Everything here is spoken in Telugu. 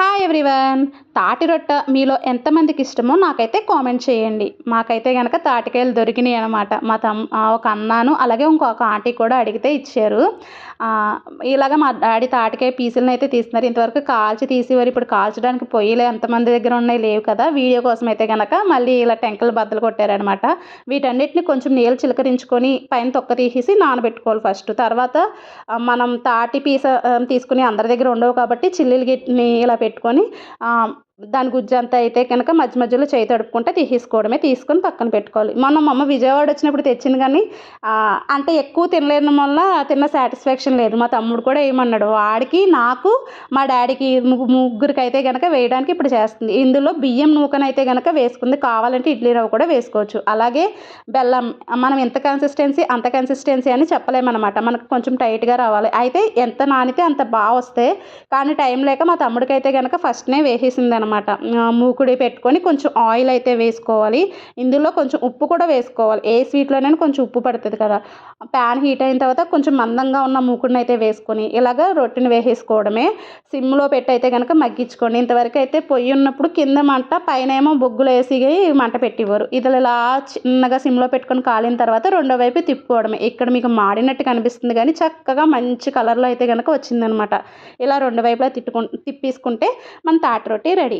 Ha! హాయ్ ఎవ్రీవన్ తాటి రొట్ట మీలో ఎంతమందికి ఇష్టమో నాకైతే కామెంట్ చేయండి. మాకైతే కనుక తాటికాయలు దొరికినాయి అనమాట మా తమ్ ఒక అన్నాను అలాగే ఇంకొక ఆంటీ కూడా అడిగితే ఇచ్చారు. ఇలాగ మా డాడీ తాటికాయ పీసులను అయితే తీస్తున్నారు. ఇంతవరకు కాల్చి తీసేవారు. ఇప్పుడు కాల్చడానికి పొయ్యిలు ఎంతమంది దగ్గర ఉన్నాయి లేవు కదా. వీడియో కోసం అయితే కనుక మళ్ళీ ఇలా టెంకలు బద్దలు కొట్టారనమాట వీటన్నిటిని కొంచెం నీళ్ళు చిలకరించుకొని పైన తొక్క తీసేసి నానబెట్టుకోవాలి ఫస్ట్. తర్వాత మనం తాటి పీస తీసుకుని అందరి దగ్గర ఉండవు కాబట్టి చిల్లీలు గిట్ని ఇలా పెట్టుకొని ఆ, దాని గుజ్జు అంతా అయితే కనుక మధ్య మధ్యలో చేయి తడుపుకుంటే తీసేసుకోవడమే తీసుకొని పక్కన పెట్టుకోవాలి. మొన్న మా అమ్మ విజయవాడ వచ్చినప్పుడు తెచ్చింది కానీ అంటే ఎక్కువ తినలేని వల్ల తిన్న సాటిస్ఫాక్షన్ లేదు. మా తమ్ముడు కూడా ఏమన్నాడు వాడికి నాకు మా డాడీకి ముగ్గు ముగ్గురికి అయితే కనుక వేయడానికి ఇప్పుడు చేస్తుంది. ఇందులో బియ్యం నూకనైతే కనుక వేసుకుంది. కావాలంటే ఇడ్లీ రవ్వ కూడా వేసుకోవచ్చు. అలాగే బెల్లం మనం ఎంత కన్సిస్టెన్సీ అంత కన్సిస్టెన్సీ అని చెప్పలేమన్నమాట. మనకు కొంచెం టైట్గా రావాలి. అయితే ఎంత నానితే అంత బాగా వస్తాయి. కానీ టైం లేక మా తమ్ముడికి అయితే కనుక ఫస్ట్నే వేసేసింది అనమాట అనమాట మూకుడి పెట్టుకొని కొంచెం ఆయిల్ అయితే వేసుకోవాలి. ఇందులో కొంచెం ఉప్పు కూడా వేసుకోవాలి. ఏ స్వీట్లోనైనా కొంచెం ఉప్పు పడుతుంది కదా. ప్యాన్ హీట్ అయిన తర్వాత కొంచెం మందంగా ఉన్న మూకుడిని అయితే వేసుకొని ఇలాగ రొట్టెని వేసేసుకోవడమే. సిమ్లో పెట్టి అయితే కనుక మగ్గించుకోండి. ఇంతవరకు అయితే పొయ్యి ఉన్నప్పుడు కింద మంట పైన ఏమో బొగ్గులు వేసి మంట పెట్టివ్వరు. ఇది ఇలా చిన్నగా సిమ్లో పెట్టుకొని కాలిన తర్వాత రెండో వైపు తిప్పుకోవడమే. ఇక్కడ మీకు మాడినట్టు కనిపిస్తుంది కానీ చక్కగా మంచి కలర్లో అయితే కనుక వచ్చిందనమాట ఇలా రెండు వైపులా తిట్టుకు తిప్పేసుకుంటే మన తాటి రొట్టి రెడీ.